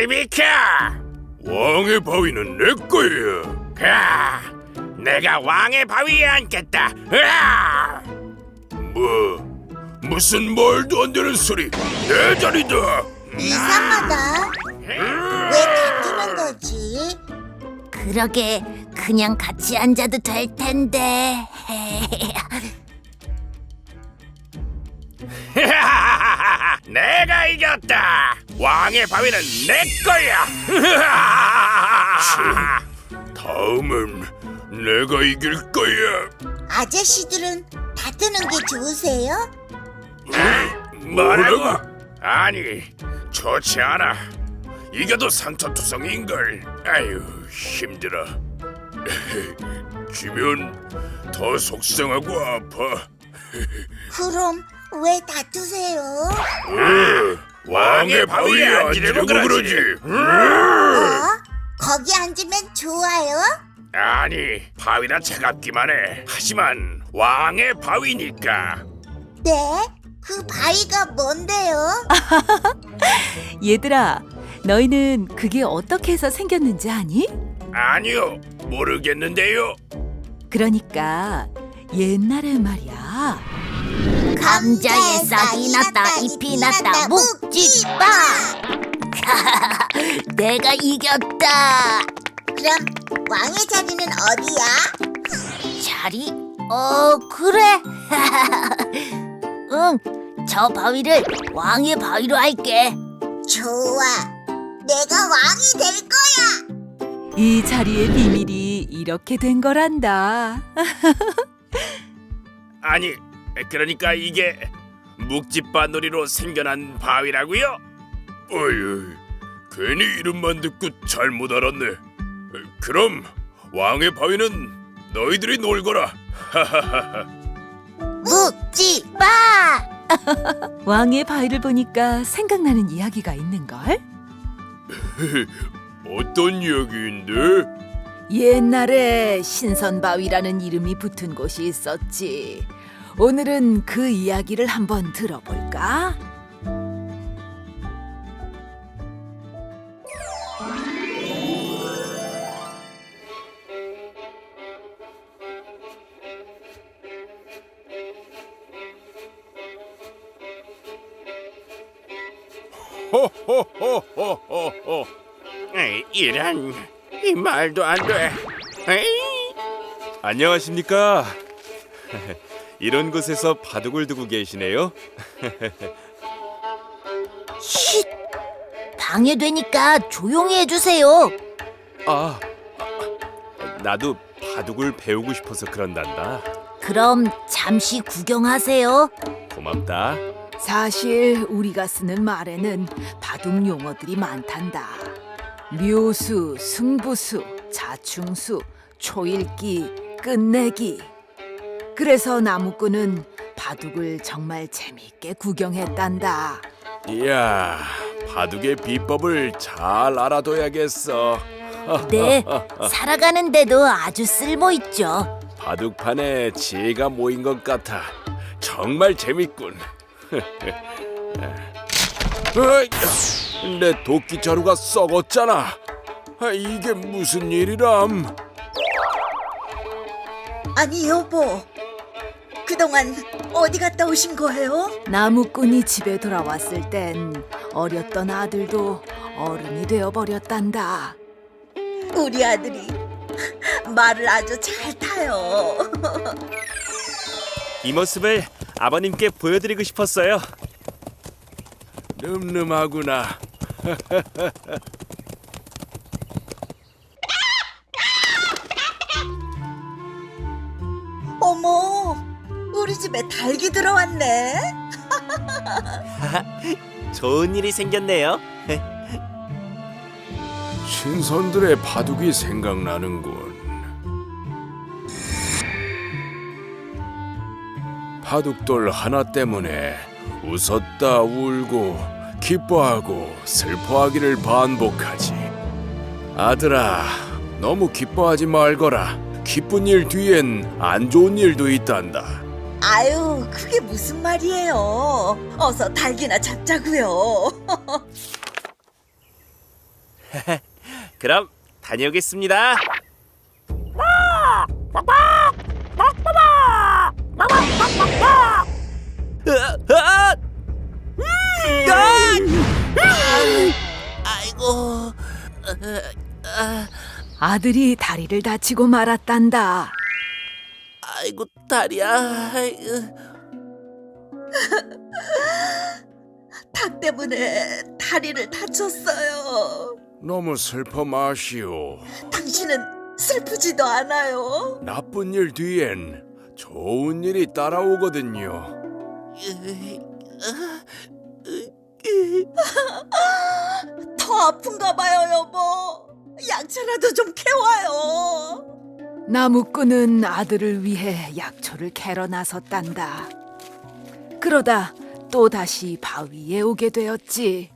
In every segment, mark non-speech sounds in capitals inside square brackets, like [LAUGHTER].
저리 비켜! 왕의 바위는 내 거야. 가! 내가 왕의 바위에 앉겠다. 으아! 뭐 무슨 말도 안 되는 소리? 내 자리다. 이상하다. 왜 다투는 거지? 그러게 그냥 같이 앉아도 될 텐데. [LAUGHS] [LAUGHS] 내가 이겼다. 왕의 바위는 내 거야. 다음은 내가 이길 거야. 아저씨들은 다투는 게 좋으세요? 뭐라고? 아니, 좋지 않아. 이겨도 상처투성인 걸. 아유, 힘들어. [LAUGHS] 지면 더 속상하고 아파. [LAUGHS] 그럼 왜 다투세요? 왕의 바위에 앉으려고 그러지. 어? 거기 앉으면 좋아요? 아니, 바위라 차갑기만 해. 하지만 왕의 바위니까. 네? 그 바위가 뭔데요? [LAUGHS] 얘들아, 너희는 그게 어떻게 해서 생겼는지 아니? 아니요, 모르겠는데요. 그러니까 옛날에 말이야. 감자에 싹이 났다 잎이 났다 묵지빠. [LAUGHS] 내가 이겼다. 그럼 왕의 자리는 어디야? 자리? 어 그래. [LAUGHS] 응, 저 바위를 왕의 바위로 할게. 좋아. 내가 왕이 될 거야. 이 자리의 비밀이 이렇게 된 거란다. [LAUGHS] 아니, 그러니까 이게 묵집바 놀이로 생겨난 바위라고요? 어이, 괜히 이름만 듣고 잘못 알았네. 그럼 왕의 바위는 너희들이 놀거라. [LAUGHS] 묵지빠. [LAUGHS] 왕의 바위를 보니까 생각나는 이야기가 있는 걸. [LAUGHS] 어떤 이야기인데? 옛날에 신선바위라는 이름이 붙은 곳이 있었지. 오늘은 그 이야기를 한번 들어볼까? 호호호호호호. 에이, 이런 이 말도 안 돼. 에이, 안녕하십니까? 이런 곳에서 바둑을 두고 계시네요. 쉿. 방해되니까 조용히 해주세요. 아, 나도 바둑을 배우고 싶어서 그런단다. 그럼 잠시 구경하세요. 고맙다. 사실 우리가 쓰는 말에는 바둑 용어들이 많단다. 묘수, 승부수, 자충수, 초읽기, 끝내기. 그래서 나무꾼은 바둑을 정말 재미있게 구경했단다. 이야, 바둑의 비법을 잘 알아둬야겠어. [LAUGHS] 네, 살아가는데도 아주 쓸모 있죠. 바둑판에 지혜가 모인 것 같아. 정말 재밌군. [LAUGHS] 내 도끼 자루가 썩었잖아. 아, 이게 무슨 일이람? 아니 여보 그동안 어디 갔다 오신 거예요? 나무꾼이 집에 돌아왔을 땐 어렸던 아들도 어른이 되어 버렸단다. 우리 아들이 말을 아주 잘 타요 [LAUGHS] 이 모습을 아버님께 보여드리고 싶었어요. 늠름하구나. [LAUGHS] 집에 닭이 들어왔네 좋은 일이 생겼네요. 신선들의 바둑이 생각나는군. 바둑돌 하나 때문에 웃었다 울고 기뻐하고 슬퍼하기를 반복하지. 아들아, 너무 기뻐하지 말거라. 기쁜 일 뒤엔 안 좋은 일도 있단다. 아유 그게 무슨 말이에요? 어서 닭이나 잡자고요 [LAUGHS] 그럼 다녀오겠습니다. 으 아! 아이고. 아들이 다리를 다치고 말았단다. 아이고 다리야. 아이고. [LAUGHS] 닭 때문에 다리를 다쳤어요. 너무 슬퍼 마시오. 당신은 슬프지도 않아요. 나쁜 일 뒤엔 좋은 일이 따라오거든요. [LAUGHS] 더 아픈가 봐요, 여보. 약초라도 좀 캐와요. 나무꾼은 아들을 위해 약초를 캐러 나섰단다. 그러다 또 다시 바위에 오게 되었지.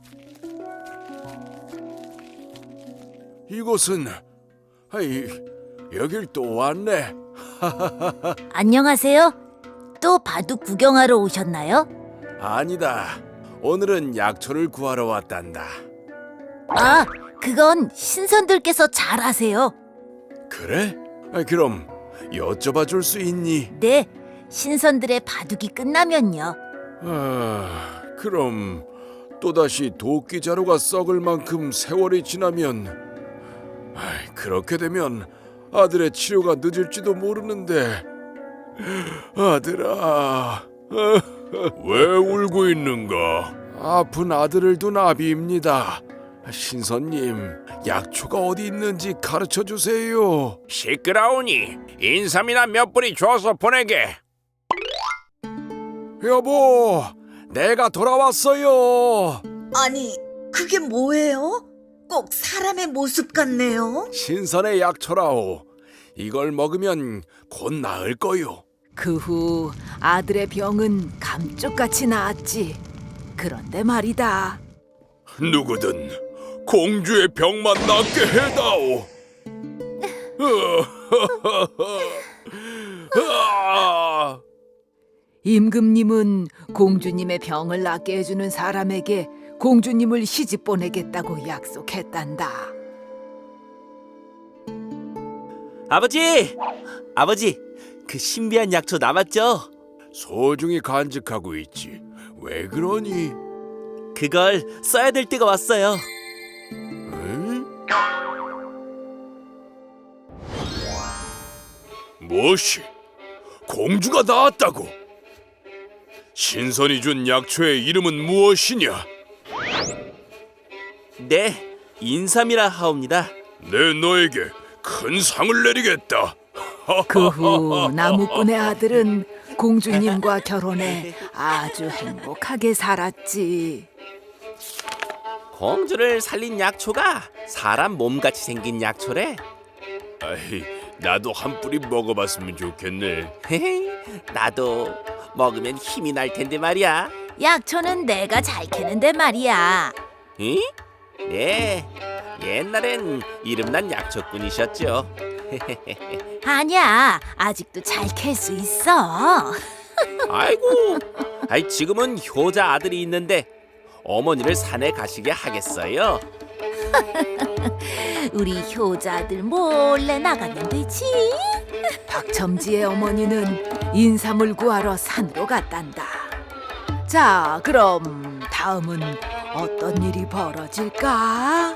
이곳은 아이 여길 또 왔네. [LAUGHS] 안녕하세요. 또 바둑 구경하러 오셨나요? 아니다. 오늘은 약초를 구하러 왔단다. 아, 그건 신선들께서 잘 아세요. 그래? 아, 그럼 여쭤봐 줄 수 있니? 네, 신선들의 바둑이 끝나면요. 아, 그럼 또다시 도끼 자루가 썩을 만큼 세월이 지나면 그렇게 되면 아들의 치료가 늦을지도 모르는데 아들아 왜 울고 있는가? 아픈 아들을 둔 아비입니다. 신선님, 약초가 어디 있는지 가르쳐 주세요. 시끄러우니 인삼이나 몇 뿌리 줘서 보내게. 여보, 내가 돌아왔어요. 아니, 그게 뭐예요? 꼭 사람의 모습 같네요. 신선의 약초라오. 이걸 먹으면 곧 나을 거요. 그 후 아들의 병은 감쪽같이 나았지. 그런데 말이다. 누구든 공주의 병만 낫게 해다오. 아, [LAUGHS] 임금님은 공주님의 병을 낫게 해주는 사람에게 공주님을 시집 보내겠다고 약속했단다. 아버지, 아버지, 그 신비한 약초 남았죠? 소중히 간직하고 있지. 왜 그러니? 그걸 써야 될 때가 왔어요. 무엇이? 공주가 나왔다고? 신선이 준 약초의 이름은 무엇이냐? 네, 인삼이라 하옵니다. 내 너에게 큰 상을 내리겠다. [LAUGHS] 그 후 나무꾼의 아들은 공주님과 결혼해 아주 행복하게 살았지. 공주를 살린 약초가 사람 몸같이 생긴 약초래. 아이, 나도 한 뿌리 먹어봤으면 좋겠네. 나도 먹으면 힘이 날 텐데 말이야. 약초는 내가 잘 캐는데 말이야. 응? 네, 옛날엔 이름난 약초꾼이셨죠. [LAUGHS] 아니야, 아직도 잘 캘 수 있어. [LAUGHS] 아이고, 아이 지금은 효자 아들이 있는데 어머니를 산에 가시게 하겠어요. [LAUGHS] 우리 효자들 몰래 나가면 되지. [LAUGHS] 박첨지의 어머니는 인삼을 구하러 산으로 갔단다. 자, 그럼 다음은 어떤 일이 벌어질까?